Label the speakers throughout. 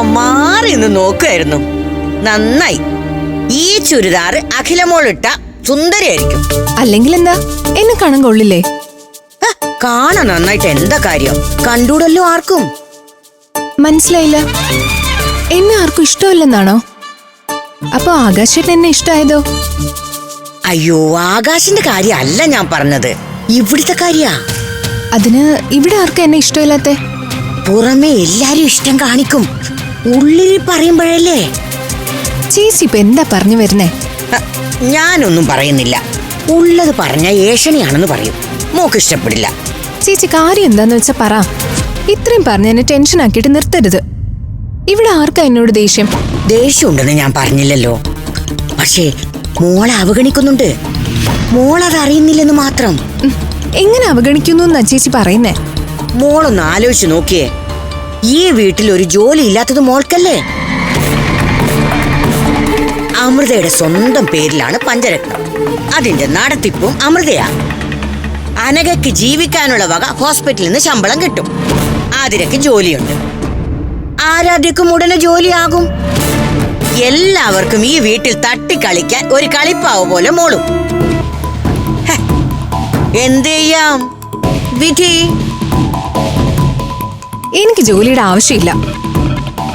Speaker 1: ഞാൻ മാറി നിന്ന് നോക്കുമായിരുന്നു നന്നായി. ഈ ചുരിദാർ അഖിലമോളിട്ട സുന്ദരിയായിരിക്കും.
Speaker 2: അല്ലെങ്കിൽ എന്താ എന്നെ കാണാൻ കൊള്ളില്ലേ?
Speaker 1: കാണാൻ നന്നായിട്ട്. എന്താ കാര്യം? കണ്ടൂടല്ലോ ആർക്കും?
Speaker 2: മനസ്സിലായില്ല. എന്നെ ആർക്കും ഇഷ്ടമല്ലെന്നാണോ? അപ്പൊ ആകാശേട്ടൻ എന്നെ ഇഷ്ടമായതോ
Speaker 1: അയ്യോ ആകാശിന്റെ കാര്യല്ല ഞാൻ പറഞ്ഞത്. ഇവിടുത്തെ കാര്യാ.
Speaker 2: അതിന് ഇവിടെ ആർക്കും എന്നെ ഇഷ്ടമില്ലാത്ത?
Speaker 1: പുറമെ എല്ലാരും ഇഷ്ടം കാണിക്കും. ഉള്ളിൽ പറയുമ്പോഴല്ലേ?
Speaker 2: ചേച്ചി ഇപ്പൊ എന്താ പറഞ്ഞു വരുന്നേ?
Speaker 1: ഞാനൊന്നും പറയുന്നില്ല. ഉള്ളത് പറഞ്ഞ ഏഷണിയാണെന്ന് പറയും. മോക്ക് ഇഷ്ടപ്പെടില്ല.
Speaker 2: ചേച്ചി കാര്യം എന്താന്ന് വെച്ചാ പറ. ഇത്രയും പറഞ്ഞ എന്നെ ടെൻഷൻ ആക്കിയിട്ട് നിർത്തരുത്. ഇവിടെ ആർക്കാ എന്നോട് ദേഷ്യം?
Speaker 1: ദേഷ്യം ഉണ്ടെന്ന് ഞാൻ പറഞ്ഞില്ലല്ലോ. പക്ഷേ മോളെ അവഗണിക്കുന്നുണ്ട്. മോളത് അറിയുന്നില്ലെന്ന് മാത്രം.
Speaker 2: എങ്ങനെ അവഗണിക്കുന്നു എന്നാ ചേച്ചി പറയുന്നേ?
Speaker 1: മോളൊന്ന് ആലോചിച്ച് നോക്കിയേ. ഈ വീട്ടിൽ ഒരു ജോലി ഇല്ലാത്തത് മോൾക്കല്ലേ? അമൃതയുടെ സ്വന്തം പേരിലാണ് പഞ്ചരത്നം. അതിന്റെ നടത്തിപ്പും അമൃതയാ. അനഘയ്ക്ക് ജീവിക്കാനുള്ള വക ഹോസ്പിറ്റലിൽ നിന്ന് ശമ്പളം കിട്ടും. ആതിരക്ക് ജോലിയുണ്ട്. ആരാധ്യക്കും ഉടനെ ജോലിയാകും. എല്ലാവർക്കും ഈ വീട്ടിൽ തട്ടിക്കളിക്കാൻ ഒരു കളിപ്പാവ് പോലെ മോളും. എന്ത് ചെയ്യാം? വിധി.
Speaker 2: എനിക്ക് ജോലിയുടെ ആവശ്യമില്ല.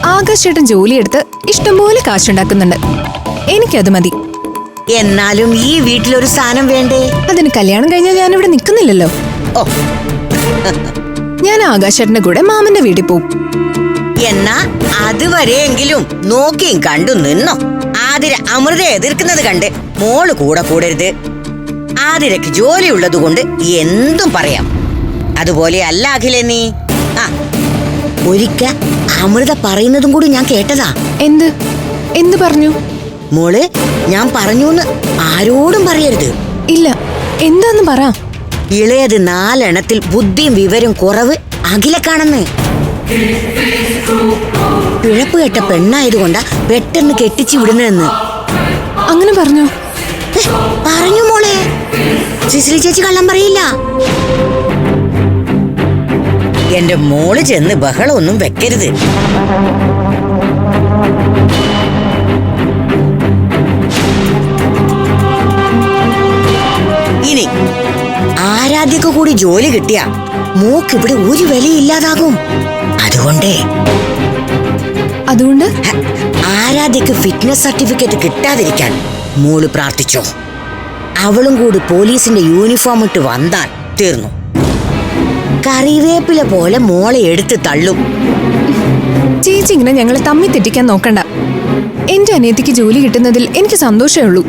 Speaker 2: ആകാശേട്ടൻ ജോലിയെടുത്ത് ഇഷ്ടംപോലെ കാശുണ്ടാക്കുന്നുണ്ട്. എനിക്കത് മതി.
Speaker 1: എന്നാലും ഈ വീട്ടിലൊരു സാധനം വേണ്ടേ?
Speaker 2: അതിന് കല്യാണം കഴിഞ്ഞാൽ ഞാൻ ഇവിടെ നിൽക്കുന്നില്ലല്ലോ.
Speaker 1: ഓ.
Speaker 2: ഞാൻ ആകാശേട്ടന്റെ കൂടെ മാമന്റെ വീട്ടിൽ പോകും
Speaker 1: എന്നാ അതുവരെയെങ്കിലും നോക്കിയും കണ്ടു നിന്നോ. ആതിര അമൃത എതിർക്കുന്നത് കണ്ട് മോൾ കൂടെ കൂടരുത്. ആതിരക്ക് ജോലിയുള്ളത് കൊണ്ട് എന്തും പറയാം. അതുപോലെ അല്ല അഖിലെ നീ. ഒരിക്ക അമൃത പറയുന്നതും കൂടി ഞാൻ കേട്ടതാ.
Speaker 2: എന്ത്? എന്ത് പറഞ്ഞു?
Speaker 1: മോൾ ഞാൻ പറഞ്ഞു ആരോടും പറയരുത്.
Speaker 2: ഇല്ല എന്താന്ന് പറ.
Speaker 1: ഇളയത് നാലെണ്ണത്തിൽ ബുദ്ധിയും വിവരം കുറവ് അഖിലക്കാണെന്ന് പിഴപ്പ് കേട്ട പെണ്ണായതുകൊണ്ടാ പെട്ടെന്ന് കെട്ടിച്ചു വിടുന്നതെന്ന്.
Speaker 2: അങ്ങനെ പറഞ്ഞു.
Speaker 1: പറഞ്ഞു മോളെ. സിസിലി ചേച്ചി കള്ളം പറയില്ല. എന്റെ മോൾ ചെന്ന് ബഹളമൊന്നും വെക്കരുത്. ഇനി ആരാധ്യക്ക് കൂടി ജോലി കിട്ടിയ മൂക്ക് ഇവിടെ ഒരു വിലയില്ലാതാകും. അതുകൊണ്ടേ
Speaker 2: അതുകൊണ്ട്?
Speaker 1: ആരാധ്യക്ക് ഫിറ്റ്നസ് സർട്ടിഫിക്കറ്റ് കിട്ടാതിരിക്കാൻ മോൾ പ്രാർത്ഥിച്ചോ. അവളും കൂടി പോലീസിന്റെ യൂണിഫോം ഇട്ട് വന്നാൽ തീർന്നു. കറിവേപ്പില പോലെ മോളെ എടുത്ത് തള്ളും.
Speaker 2: ചേച്ചി ഇങ്ങനെ ഞങ്ങളെ തമ്മി തെറ്റിക്കാൻ നോക്കണ്ട. എന്റെ അനിയത്തിക്ക് ജോലി കിട്ടുന്നതിൽ എനിക്ക് സന്തോഷമേ ഉള്ളൂ.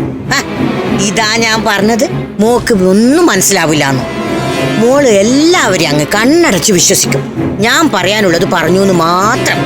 Speaker 1: ഇതാ ഞാൻ പറഞ്ഞത്. മോക്ക് ഒന്നും മനസ്സിലാവില്ലാന്ന്. മോൾ എല്ലാവരെയും അങ്ങ് കണ്ണടച്ച് വിശ്വസിക്കും. ഞാൻ പറയാനുള്ളത് പറഞ്ഞു എന്ന് മാത്രം.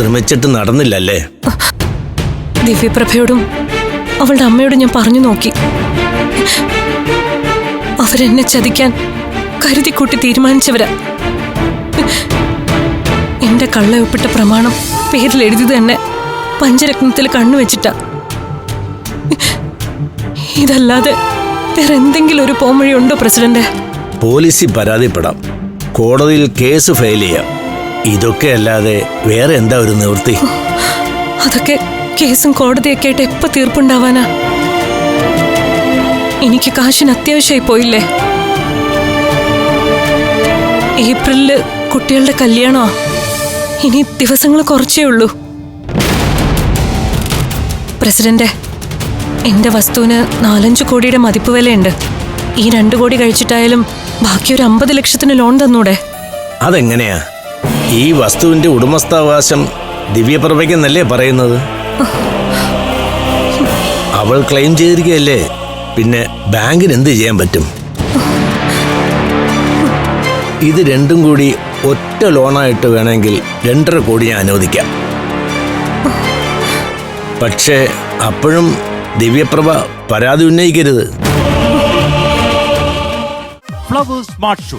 Speaker 3: ശ്രമിച്ചിട്ട് നടന്നില്ലല്ലേ?
Speaker 4: ദിവ്യപ്രഭയോടും അവളുടെ അമ്മയോടും ഞാൻ പറഞ്ഞു നോക്കി. അവരെന്നെ ചതിക്കാൻ കരുതിക്കൂട്ടി തീരുമാനിച്ചവരാ. എന്റെ കള്ളയൊപ്പിട്ട പ്രമാണം പേരിൽ എഴുതിയത് തന്നെ പഞ്ചരത്നത്തിൽ കണ്ണുവെച്ചിട്ടാ ഇതല്ലാതെ വേറെ എന്തെങ്കിലും ഒരു പോംവഴി ഉണ്ടോ പ്രസിഡന്റ്?
Speaker 3: പോലീസിൽ പരാതിപ്പെടാം. കോടതിയിൽ കേസ് ഫയൽ ചെയ്യാം. ഇതൊക്കെ അല്ലാതെ വേറെ എന്താ ഒരു നിവൃത്തി?
Speaker 4: അതൊക്കെ കേസും കോടതിയൊക്കെ ആയിട്ട് എപ്പോ തീർപ്പുണ്ടാവാനാ? എനിക്ക് കാശിന് അത്യാവശ്യമായി പോയില്ലേ? ഏപ്രിലിൽ കുട്ടികളുടെ കല്യാണമാ. ഇനി ദിവസങ്ങൾ കുറച്ചേ ഉള്ളൂ. പ്രസിഡന്റ് എന്റെ വസ്തുവിന് നാലഞ്ച് കോടിയുടെ മതിപ്പ് വിലയുണ്ട്. ഈ രണ്ടു കോടി കഴിച്ചിട്ടായാലും ബാക്കി ഒരു അമ്പത് ലക്ഷത്തിന് ലോൺ തന്നൂടെ?
Speaker 3: അതെങ്ങനെയാ? ഈ വസ്തുവിന്റെ ഉടമസ്ഥാവകാശം ദിവ്യപ്രഭയ്ക്കെന്നല്ലേ പറയുന്നത്? അവൾ ക്ലെയിം ചെയ്തിരിക്കുകയല്ലേ? പിന്നെ ബാങ്കിന് എന്ത് ചെയ്യാൻ പറ്റും? ഇത് രണ്ടും കൂടി ഒറ്റ ലോണായിട്ട് വേണമെങ്കിൽ രണ്ടര കോടി ഞാൻ അനുവദിക്കാം. പക്ഷേ അപ്പോഴും ദിവ്യപ്രഭ പരാതി ഉന്നയിക്കരുത്.
Speaker 5: Flowers smart show.